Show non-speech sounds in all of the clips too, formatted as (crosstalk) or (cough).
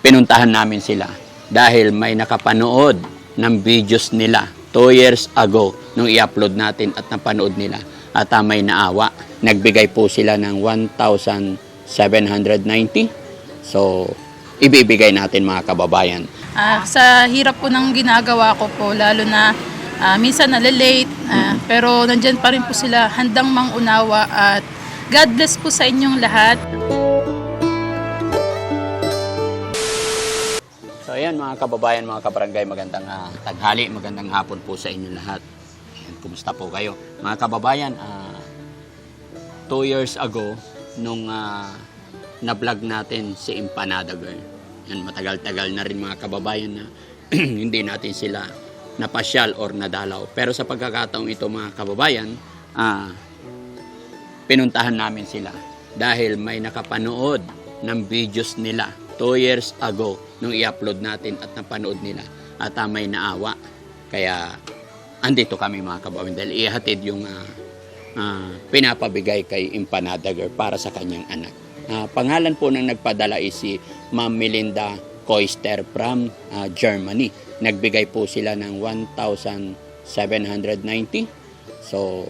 pinuntahan namin sila dahil may nakapanood ng videos nila 2 years ago nung i-upload natin at napanood nila at ah, may naawa. Nagbigay po sila ng 1,790. So, ibibigay natin mga kababayan. Ah, sa hirap po ng ginagawa ko po, lalo na ah, minsan nalilate, ah, pero nandyan pa rin po sila handang mangunawa at God bless po sa inyong lahat. Ayan mga kababayan, mga kabarangay, magandang ah, tanghali, magandang hapon po sa inyo lahat. Ayan, kumusta po kayo? Mga kababayan, ah, two years ago, nung ah, na-vlog natin si Empanada Girl. Yan, matagal-tagal na rin mga kababayan na (clears throat) hindi natin sila napasyal or nadalaw. Pero sa pagkakataong ito mga kababayan, ah, pinuntahan namin sila dahil may nakapanood ng videos nila 2 years ago nung i-upload natin at napanood nila at ah, may naawa. Kaya andito kami mga kababayan dahil ihatid yung ah, ah, pinapabigay kay Impanadager para sa kanyang anak. Ah, pangalan po ng nagpadala is si Ma'am Melinda Koister from ah, Germany. Nagbigay po sila ng 1,790. So,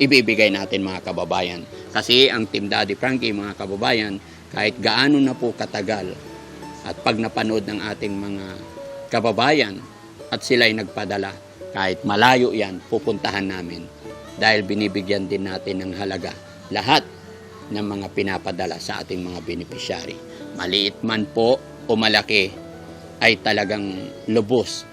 ibibigay natin mga kababayan. Kasi ang Team Daddy Frankie, mga kababayan, kahit gaano na po katagal at pag napanood ng ating mga kababayan at sila'y nagpadala, kahit malayo yan, pupuntahan namin. Dahil binibigyan din natin ng halaga lahat ng mga pinapadala sa ating mga beneficiary. Maliit man po o malaki, ay talagang lubos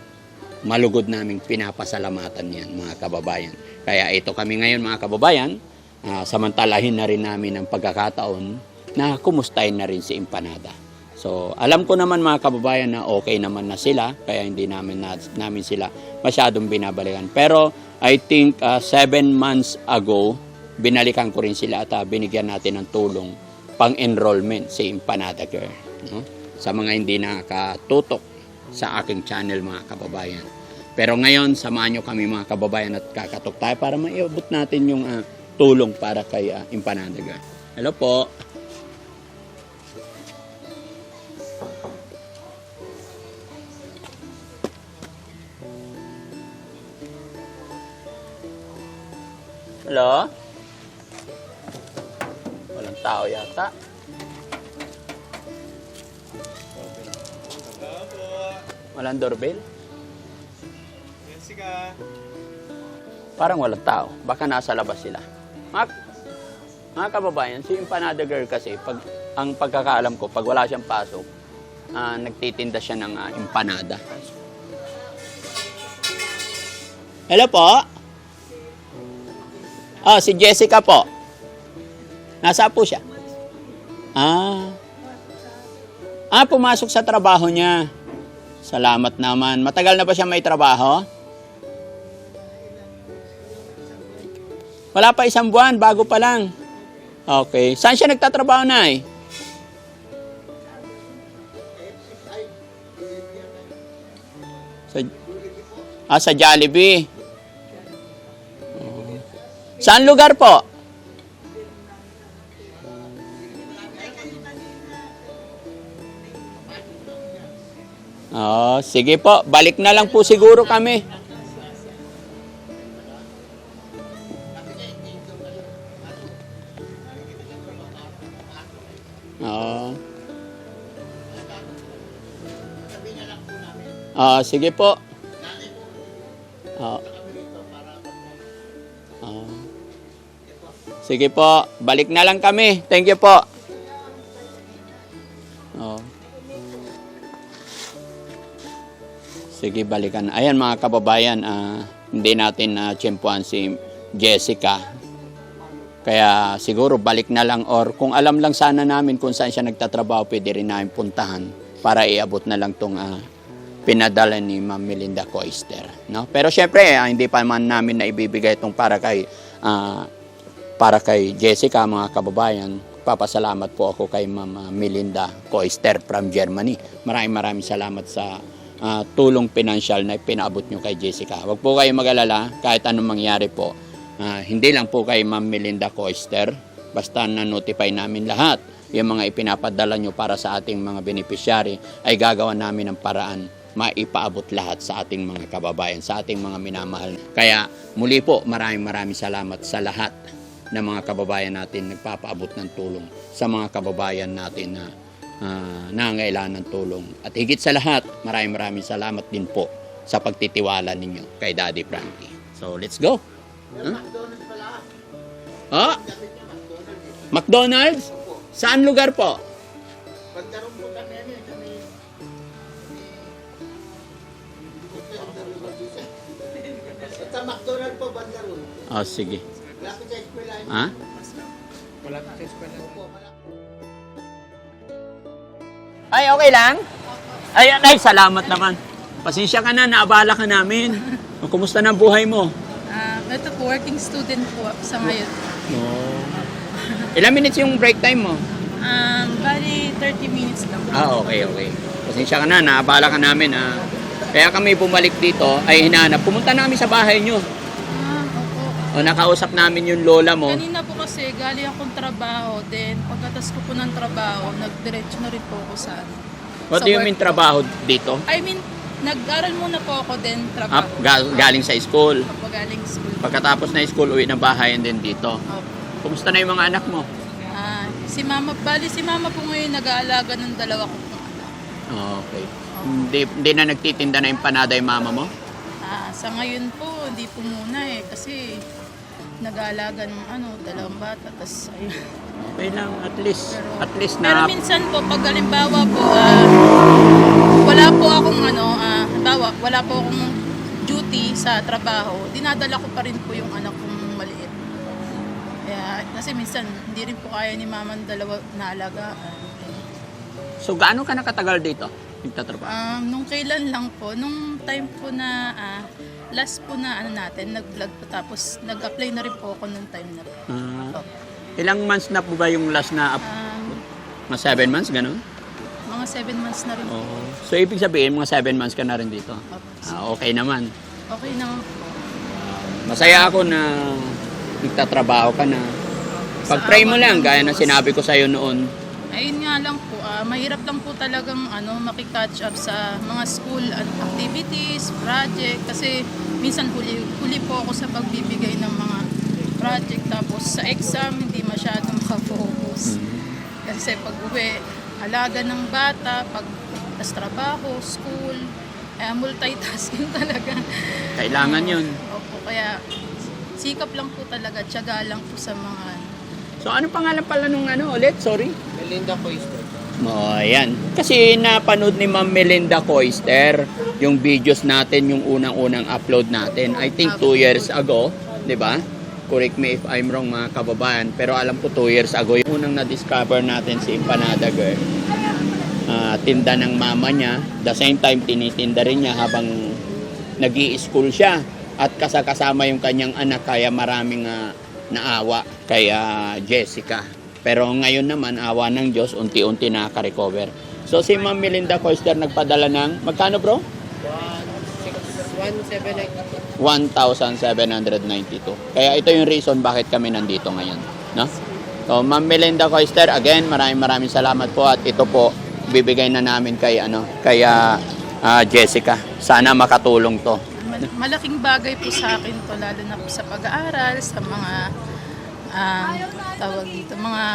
malugod naming pinapasalamatan yan mga kababayan. Kaya ito kami ngayon mga kababayan, ah, samantalahin na rin namin ang pagkakataon na kumustahin na rin si Empanada. So, alam ko naman mga kababayan na okay naman na sila, kaya hindi namin, na, namin sila masyadong binabalikan. Pero I think ah, seven months ago, binalikan ko rin sila at ah, binigyan natin ng tulong pang-enrollment si Empanada Girl. No? Sa mga hindi nakatutok sa aking channel mga kababayan. Pero ngayon, samahan nyo kami mga kababayan at kakatok tayo para maiabot natin yung ah, tulong para kay uh, Impanadaga. Hello po. Hello? Walang tao yata. Walang doorbell? Jessica. Parang walang tao. Baka nasa labas sila. Mga, mga kababayan, si Empanada Girl kasi, pag, ang pagkakaalam ko, pag wala siyang pasok, ah, nagtitinda siya ng ah, empanada. Hello po? Ah, si Jessica po. Nasa po siya? Ah. Ah, pumasok sa trabaho niya. Salamat naman. Matagal na ba siya may trabaho? Wala pa isang buwan, bago pa lang. Okay. Saan siya nagtatrabaho na eh? Sa, ah, sa Jollibee. Oh. Saan lugar po? Oh, sige po. Balik na lang po siguro kami. Oo. Ah, sige po. Oo. Sige po, balik na lang kami. Thank you po. Oo. Sige, balikan. Ayan mga kababayan, ah, hindi natin na uh, si Jessica. Kaya siguro balik na lang or kung alam lang sana namin kung saan siya nagtatrabaho, pwede rin namin puntahan para iabot na lang tong ah, pinadala ni Ma'am Melinda Coister. No? Pero syempre, ah, hindi pa man namin na ibibigay itong para kay ah, para kay Jessica, mga kababayan. Papasalamat po ako kay Ma'am ah, Melinda Coister from Germany. Maraming maraming salamat sa ah, tulong pinansyal na pinaabot nyo kay Jessica. Huwag po kayo mag-alala kahit anong mangyari po. Ah, hindi lang po kay Ma'am Melinda Coister, basta na-notify namin lahat yung mga ipinapadala nyo para sa ating mga beneficiary, ay gagawa namin ng paraan maipaabot lahat sa ating mga kababayan, sa ating mga minamahal. Kaya muli po, maraming maraming salamat sa lahat ng mga kababayan natin nagpapaabot ng tulong sa mga kababayan natin na uh, nangangailangan ng tulong. At higit sa lahat, maraming maraming salamat din po sa pagtitiwala ninyo kay Daddy Frankie. So, let's go! Huh? Ah? McDonald's? Saan lugar po? Sa McDonald po, banda ron. Oh, sige. Lapit sa eskwelahan. Ha? Malapit sa eskwelahan. Opo, malapit. Ay, okay lang? Ay, ay, salamat naman. Pasensya ka na, naabala ka namin. O, Kumusta na ang buhay mo? Ah, ito po, working student po sa ngayon. Ilang minutes yung break time mo? Um, bali 30 minutes lang. Ah, okay, okay. Pasensya ka na, naabala ka namin. Ah. Kaya kami bumalik dito, ay hinanap. Pumunta namin sa bahay nyo. Ah, opo. O, nakausap namin yung lola mo. Kanina po kasi galing akong trabaho, then pagkatas ko po ng trabaho, nagdiretso na rin po ako sa. What sa do you work mean po. trabaho dito? I mean, nag-aral muna po ako, then Ah, trabaho. ga- galing sa school. Opo, galing school. Pagkatapos na school, uwi ng bahay and then dito. Opo. Kumusta na yung mga anak mo? Ah, si mama, bali si mama po ngayon nag-aalaga ng dalawa ko anak. Okay. Hindi, hindi na nagtitinda na yung panada yung mama mo? Ah, sa ngayon po, hindi po muna eh, kasi nag-aalaga ng ano, dalawang bata, tas ayun. Okay lang, at least, Pero- at least Pero na minsan po, pag halimbawa po, ah, wala po akong ano, ah, halimbawa, wala po akong duty sa trabaho, dinadala ko pa rin po yung anak kong maliit. Kaya, kasi minsan, hindi rin po kaya ni mama ng dalawa na alagaan. So, gaano ka nakatagal dito? Nagtatrabaho? Um, nung kailan lang po, nung time po na ah, last po na ano natin, nag-vlog po tapos nag-apply na rin po ako nung time na po. Ah, Opo. ilang months na po ba yung last na, up? Um, mga seven months, ganun? mga 7 months na rin po. Oo. So, ibig sabihin, mga seven months ka na rin dito? Opo. Ah, okay naman. Okay naman po. Masaya ako na nagtatrabaho ka na. Pag-pray mo lang, gaya ng sinabi ko sa'yo noon. Ayun nga lang po, ah, mahirap lang po talagang ano, makikatch up sa mga school activities, project, kasi minsan huli, huli po ako sa pagbibigay ng mga project, tapos sa exam, hindi masyadong (laughs) makafocus. Kasi pag uwi, alaga ng bata, pag tas trabaho, school, eh, multitasking (laughs) talaga. Kailangan yun. Opo, kaya sikap lang po talaga, tiyaga lang po sa mga ano. So, ano pangalan pala nung ano ulit? Sorry? Melinda Coister. Oh, ayan. Kasi napanood ni Ma'am Melinda Coister yung videos natin, yung unang-unang upload natin. I think two years ago, di ba? Correct me if I'm wrong mga kababayan. Pero alam ko two years ago, yung unang na-discover natin si Empanada Girl. Ah, tinda ng mama niya. The same time, tinitinda rin niya habang nag school siya. At kasakasama yung kanyang anak, kaya maraming ah, naawa kay ah, Jessica. Pero ngayon naman, awa ng Diyos, unti-unti nakaka-recover. So si Ma'am Melinda Coister nagpadala ng, magkano bro? 1,792. 1,792. Kaya ito yung reason bakit kami nandito ngayon. No? So, Ma'am Melinda Coister, again, maraming maraming salamat po at ito po, bibigay na namin kay, ano, kay ah, Jessica. Sana makatulong to. Mal- malaking bagay po sa akin to lalo na po sa pag-aaral sa mga ah, tawag dito mga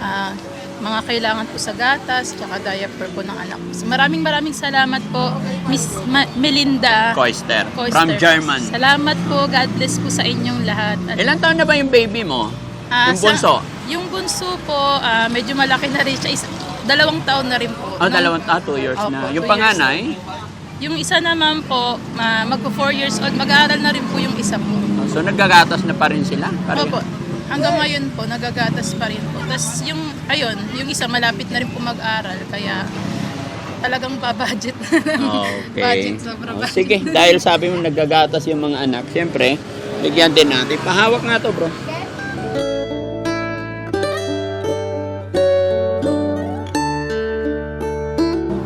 ah, mga kailangan po sa gatas tsaka diaper po ng anak ko. So, maraming maraming salamat po Miss Ma- Melinda Coister, Koister. from German. Salamat po. God bless po sa inyong lahat. At, Ilan taon na ba yung baby mo? ah, yung sa- bunso? yung bunso po, ah, medyo malaki na rin siya. Isa, dalawang taon na rin po. Ah, Nung- dalawang, ah, two years Opo, na. two Yung years panganay? Yung isa naman po, ma- magpo 4 years old, mag-aaral na rin po yung isa po. So, naggagatas na pa rin sila? Pareho? Opo. Hanggang ngayon po, nagagatas pa rin po. Tapos yung, ayun, yung isa malapit na rin po mag-aral. Kaya talagang pa-budget na ng Okay. (laughs) budget. Sobra Oh, budget. sige, dahil sabi mo naggagatas yung mga anak, siyempre, bigyan din natin. Pahawak nga to, bro.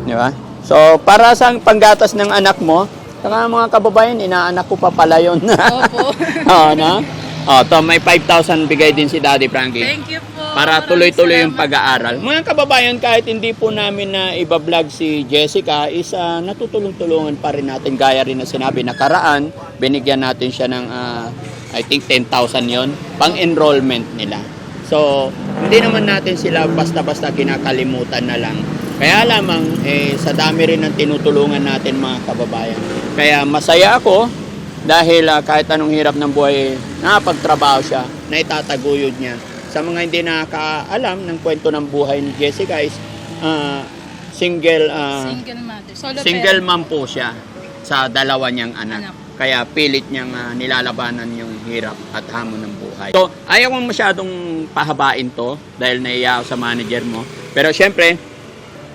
Di ba? So, para sa panggatas ng anak mo, saka mga kababayan, inaanak ko pa pala yun. Opo. (laughs) Oo, no? Oh, to may 5,000 bigay din si Daddy Frankie. Thank you po. para tuloy-tuloy yung pag-aaral. Mga kababayan, kahit hindi po namin na iba-vlog si Jessica, is ah, natutulong-tulungan pa rin natin. Gaya rin na sinabi, nakaraan, binigyan natin siya ng, ah, I think 10,000 yon pang enrollment nila. So, hindi naman natin sila basta-basta kinakalimutan na lang. Kaya lamang, eh, sa dami rin ng tinutulungan natin mga kababayan. Kaya masaya ako dahil ah, kahit anong hirap ng buhay, eh, nakapagtrabaho siya, na itataguyod niya. Sa mga hindi nakakaalam ng kwento ng buhay ni Jessica is ah, single ah, Single mother. Solo single mom po siya sa dalawa niyang anak. Anak. Kaya pilit niyang ah, nilalabanan yung hirap at hamon ng buhay. So, ayaw kong masyadong pahabain to dahil naiya ako sa manager mo. Pero syempre,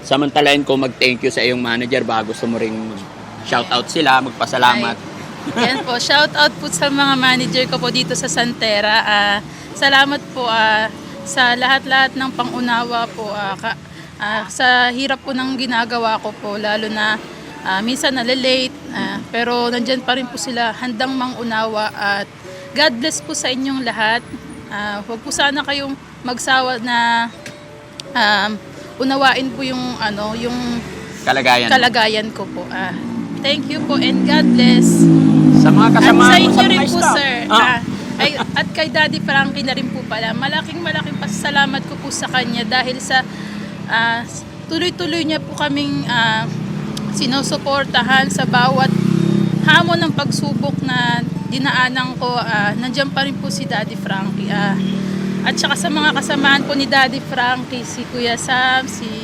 samantalain ko mag-thank you sa iyong manager bago gusto mo ring shoutout sila, magpasalamat. Yan po, shout out po sa mga manager ko po dito sa Santera. Ah, salamat po ah, sa lahat-lahat ng pangunawa po ah, ka- ah, sa hirap po ng ginagawa ko po lalo na ah, minsan nalilate ah, pero nandyan pa rin po sila handang mangunawa at God bless po sa inyong lahat. Ah, huwag po sana kayong magsawa na um, unawain po yung ano yung Kalagayan. kalagayan ko po. Ah, thank you po and God bless. Sa mga kasama At sa inyo rin po, staff. sir. Ah, Ah, ay, at kay Daddy Frankie na rin po pala. Malaking malaking pasasalamat ko po sa kanya dahil sa ah, tuloy-tuloy niya po kaming ah, sinusuportahan sa bawat hamon ng pagsubok na dinaanan ko. Ah, nandiyan pa rin po si Daddy Frankie. Ah, at saka sa mga kasamahan po ni Daddy Frankie, si Kuya Sam, si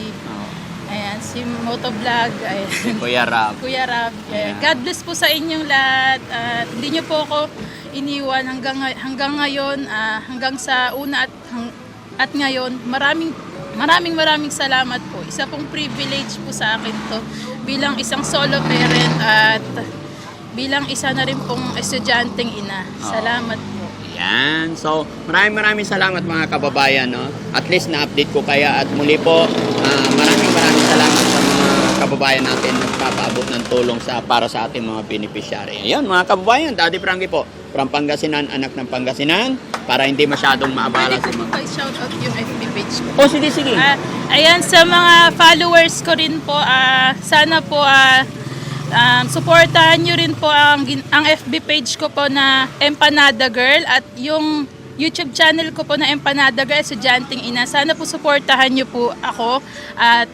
si Motovlog, ayan. si Kuya Rab. (laughs) Kuya Rab. Yeah. God bless po sa inyong lahat. At hindi niyo po ako iniwan hanggang hanggang ngayon, ah, hanggang sa una at hang- at ngayon. Maraming maraming maraming salamat po. Isa pong privilege po sa akin to bilang isang solo parent at bilang isa na rin pong estudyanteng ina. Salamat po. Yan. So, maraming maraming salamat mga kababayan. No? At least na-update ko kaya at muli po, ah, maraming maraming salamat sa mga kababayan natin na nagpapaabot ng tulong sa para sa ating mga beneficiary. Ayun mga kababayan, Daddy Frankie po, from Pangasinan, anak ng Pangasinan, para hindi masyadong maabala Pwede po mga... kayo shout out yung FB page ko. Oh, sige, sige. Ah, ayan, sa mga followers ko rin po, ah, sana po ah, um, supportahan nyo rin po ang, ang FB page ko po na Empanada Girl at yung YouTube channel ko po na Empanada Girl, Estudyanteng Ina. Sana po supportahan nyo po ako at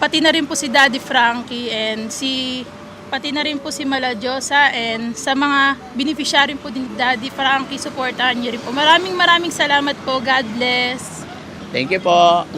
pati na rin po si Daddy Frankie and si pati na rin po si Mala Diosa and sa mga beneficiary po din Daddy Frankie, supportahan nyo rin po. Maraming maraming salamat po. God bless. Thank you po.